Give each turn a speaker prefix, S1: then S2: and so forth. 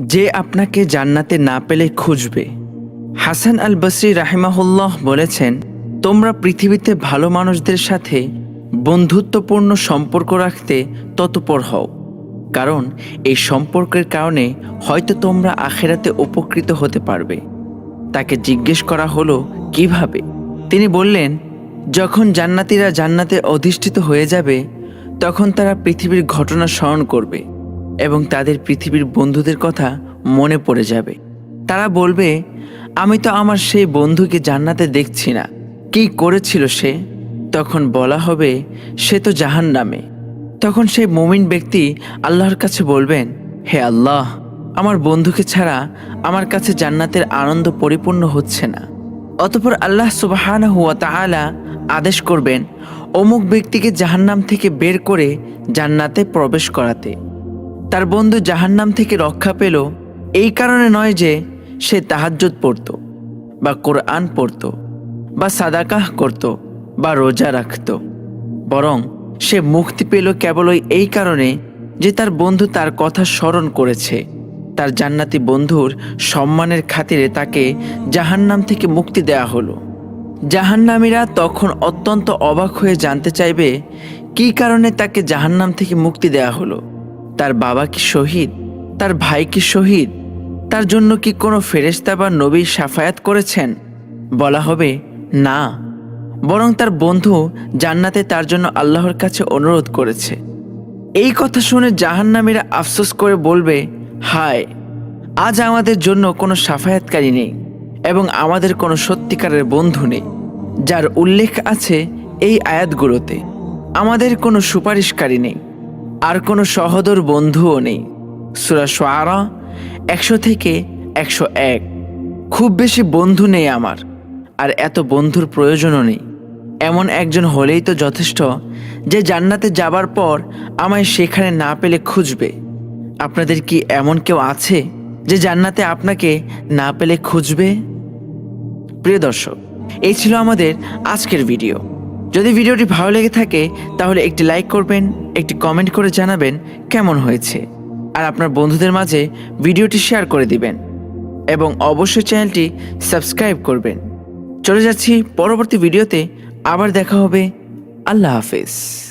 S1: যে আপনাকে জান্নাতে না পেলে খুঁজবে। হাসান আল বসরি রাহিমাহুল্লাহ বলেছেন, তোমরা পৃথিবীতে ভালো মানুষদের সাথে বন্ধুত্বপূর্ণ সম্পর্ক রাখতে তৎপর হও। কারণ এই সম্পর্কের কারণে হয়তো তোমরা আখেরাতে উপকৃত হতে পারবে। তাকে জিজ্ঞেস করা হলো, কীভাবে? তিনি বললেন, যখন জান্নাতিরা জান্নাতে অধিষ্ঠিত হয়ে যাবে, তখন তারা পৃথিবীর ঘটনা স্মরণ করবে। এবং তাদের পৃথিবীর বন্ধুদের কথা মনে পড়ে যাবে। তারা বলবে, আমি তো আমার সেই বন্ধুকে জান্নাতে দেখছি না। কি করেছিল সে? তখন বলা হবে, সে তো জাহান নামে তখন সেই মুমিন ব্যক্তি আল্লাহর কাছে বলবেন, হে আল্লাহ, আমার বন্ধুকে ছাড়া আমার কাছে জান্নাতের আনন্দ পরিপূর্ণ হচ্ছে না। অতপর আল্লাহ সুবাহান হুয়া তাআলা আদেশ করবেন, অমুক ব্যক্তিকে জাহান্নাম থেকে বের করে জান্নাতে প্রবেশ করাতে। তার বন্ধু জাহান্নাম থেকে রক্ষা পেল, এই কারণে নয় যে সে তাহাজ্জুদ পড়ত, বা কোরআন পড়ত, বা সাদাকাহ করত, বা রোজা রাখত। বরং সে মুক্তি পেল কেবলই এই কারণে যে তার বন্ধু তার কথা স্মরণ করেছে। তার জান্নাতি বন্ধুর সম্মানের খাতিরে তাকে জাহান্নাম থেকে মুক্তি দেয়া হলো। জাহান্নামীরা তখন অত্যন্ত অবাক হয়ে জানতে চাইবে, কী কারণে তাকে জাহান্নাম থেকে মুক্তি দেয়া হলো? তার বাবা কি শহীদ? তার ভাই কি শহীদ? তার জন্য কি কোনো ফেরেশতা বা নবী সাফায়াত করেছেন? বলা হবে, না। বরং তার বন্ধু জান্নাতে তার জন্য আল্লাহর কাছে অনুরোধ করেছে। এই কথা শুনে জাহান্নামীরা আফসোস করে বলবে, হায়, আজ আমাদের জন্য কোনো সাফায়াতকারী নেই এবং আমাদের কোনো সত্যিকারের বন্ধু নেই, যার উল্লেখ আছে এই আয়াতগুলোতে। আমাদের কোনো সুপারিশকারী নেই। আর কোনো সহদর বন্ধুও নেই। সুরা সোয়ারা একশো থেকে একশো এক। খুব বেশি বন্ধু নেই আমার, আর এত বন্ধুর প্রয়োজনও নেই। এমন একজন হলেই তো যথেষ্ট যে জান্নাতে যাবার পর আমায় সেখানে না পেলে খুঁজবে। আপনাদের কি এমন কেউ আছে যে জান্নাতে আপনাকে না পেলে খুঁজবে? প্রিয় দর্শক, এই ছিল আমাদের আজকের ভিডিও। যদি ভিডিওটি ভালো লেগে থাকে, তাহলে একটি লাইক করবেন, একটি কমেন্ট করে জানাবেন কেমন হয়েছে। আর আপনার বন্ধুদের মাঝে ভিডিওটি শেয়ার করে দিবেন। এবং অবশ্যই চ্যানেলটি সাবস্ক্রাইব করবেন। চলে যাচ্ছি পরবর্তী ভিডিওতে আবার দেখা হবে। আল্লাহ হাফেজ।